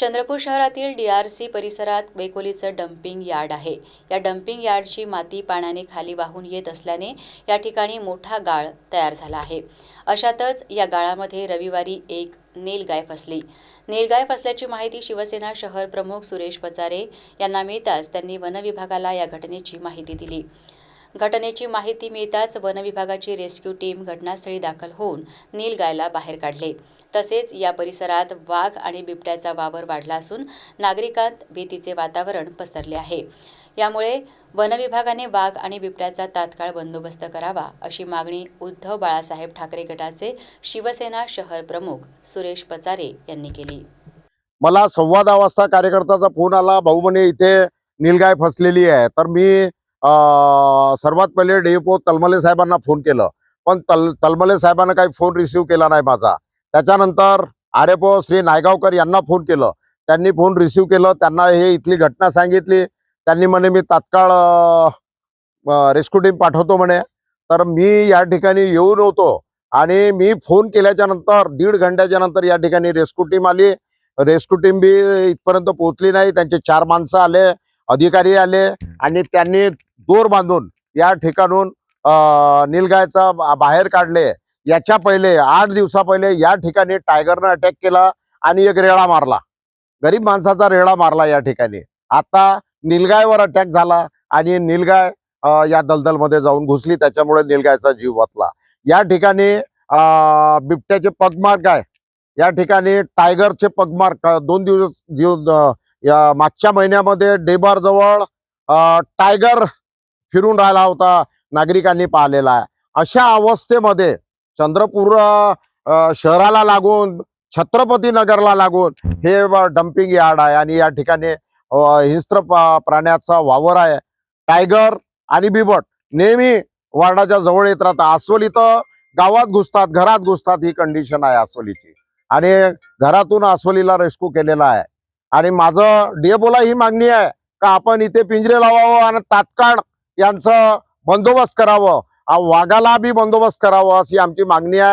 चंद्रपूर शहरातील D R C परिसरात बेकोलीचं dumping yard आहे. या डम्पिंग यार्डची माती पाण्याने खाली वाहून येत असल्याने या ठिकाणी मोठा गाळ तयार झाला आहे. अशातच या गाळामध्ये रविवारी एक नीलगाय फसली. नीलगाय फसल्याची माहिती शिवसेना शहर प्रमुख सुरेश पचारे यांना मिळताच त्यांनी वनविभागाला या घटनेची माहिती दिली. घटनेची माहिती मिळताच वनविभागाची रेस्क्यू टीम घटनास्थळी दाखल होऊन नीलगायला बाहेर काढले. तसेच या परिसरात वाघ आणि बिबट्याचा वावर वाढला असून नागरिकांत भीतीचे वातावरण पसरले आहे. यामुळे वनविभागाने वाघ आणि बिबट्याचा तात्काळ बंदोबस्त करावा अशी मागणी उद्धव बाळासाहेब ठाकरे गटाचे शिवसेना शहर प्रमुख सुरेश पचारे यांनी केली. मला संवाद अवस्था कार्यकर्त्याचा फोन आला. भाऊ म्हणे इथे नीलगाय फसलेली आहे. तर मी सर्वात पहिले डेपो तलमले साहेबांना फोन केलं. पण तल तलमले साहेबांना काही फोन रिसिव्ह केला नाही माझा. त्याच्यानंतर आरेपो श्री नायगावकर यांना फोन केलं. त्यांनी फोन रिसिव्ह केलं. त्यांना हे इथली घटना सांगितली. त्यांनी म्हणे मी तात्काळ रेस्क्यू टीम पाठवतो म्हणे. तर मी या ठिकाणी येऊन होतो आणि मी फोन केल्याच्यानंतर दीड घंट्याच्या नंतर या ठिकाणी रेस्क्यू टीम आली. रेस्क्यू टीम बी इथपर्यंत पोहोचली नाही. त्यांचे चार माणसं आले अधिकारी आले आणि त्यांनी दोर बांधून या ठिकाणून निलगायचा बाहेर काढले. याच्या पहिले आठ दिवसा पहिले या ठिकाणी टायगरनं अटॅक केला आणि एक रेळा मारला. गरीब माणसाचा रेळा मारला या ठिकाणी. आता निलगायवर अटॅक झाला आणि निलगाय या दलदलमध्ये जाऊन घुसली. त्याच्यामुळे निलगायचा जीव वाचला. या ठिकाणी बिबट्याचे पगमार्क आहे. या ठिकाणी टायगरचे पगमार्क दोन दिवस दिवस या मागच्या महिन्यामध्ये डेबार जवळ टायगर फिरून राहिला होता नागरिकांनी पाहिलेला आहे. अशा अवस्थेमध्ये चंद्रपूर शहराला लागून छत्रपती नगरला लागून हे डम्पिंग यार्ड आहे आणि या ठिकाणी हिंस्त्र प्राण्याचा वावर आहे. टायगर आणि बिबट नेहमी वार्डाच्या जवळ येत राहतात. अस्वल इथं गावात घुसतात घरात घुसतात ही कंडिशन आहे अस्वलीची. आणि घरातून अस्वलीला रेस्क्यू केलेला आहे. आणि माझं डीएफओला ही मागणी आहे का आपण इथे पिंजरे लावावं आणि तात्काळ यांचं बंदोबस्त करावं. आ, वाघाला बी बंदोबस्त करावं अशी आमची मागणी आहे.